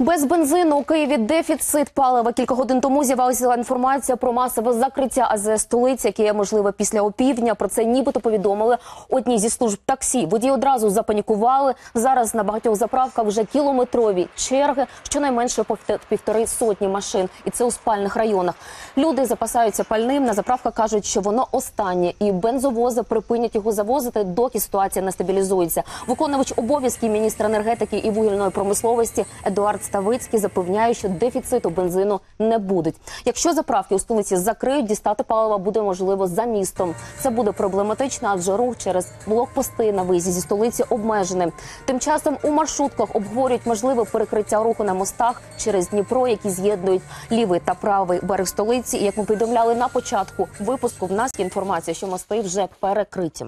Без бензину у Києві дефіцит палива. Кілька годин тому з'явилася інформація про масове закриття АЗС столиці, яке є можливе після опівдня. Про це нібито повідомили одні зі служб таксі. Водії одразу запанікували. Зараз на багатьох заправках вже кілометрові черги, щонайменше по півтори сотні машин, і це у спальних районах. Люди запасаються пальним. На заправках кажуть, що воно останнє, і бензовози припинять його завозити, доки ситуація не стабілізується. Виконувач обов'язків міністра енергетики і вугільної промисловості Едуард Ставицький запевняє, що дефіциту бензину не будуть. Якщо заправки у столиці закриють, дістати палива буде можливо за містом. Це буде проблематично, адже рух через блокпости на виїзді зі столиці обмежений. Тим часом у маршрутках обговорюють можливе перекриття руху на мостах через Дніпро, які з'єднують лівий та правий берег столиці. І як ми повідомляли на початку випуску, в нас є інформація, що мости вже перекриті.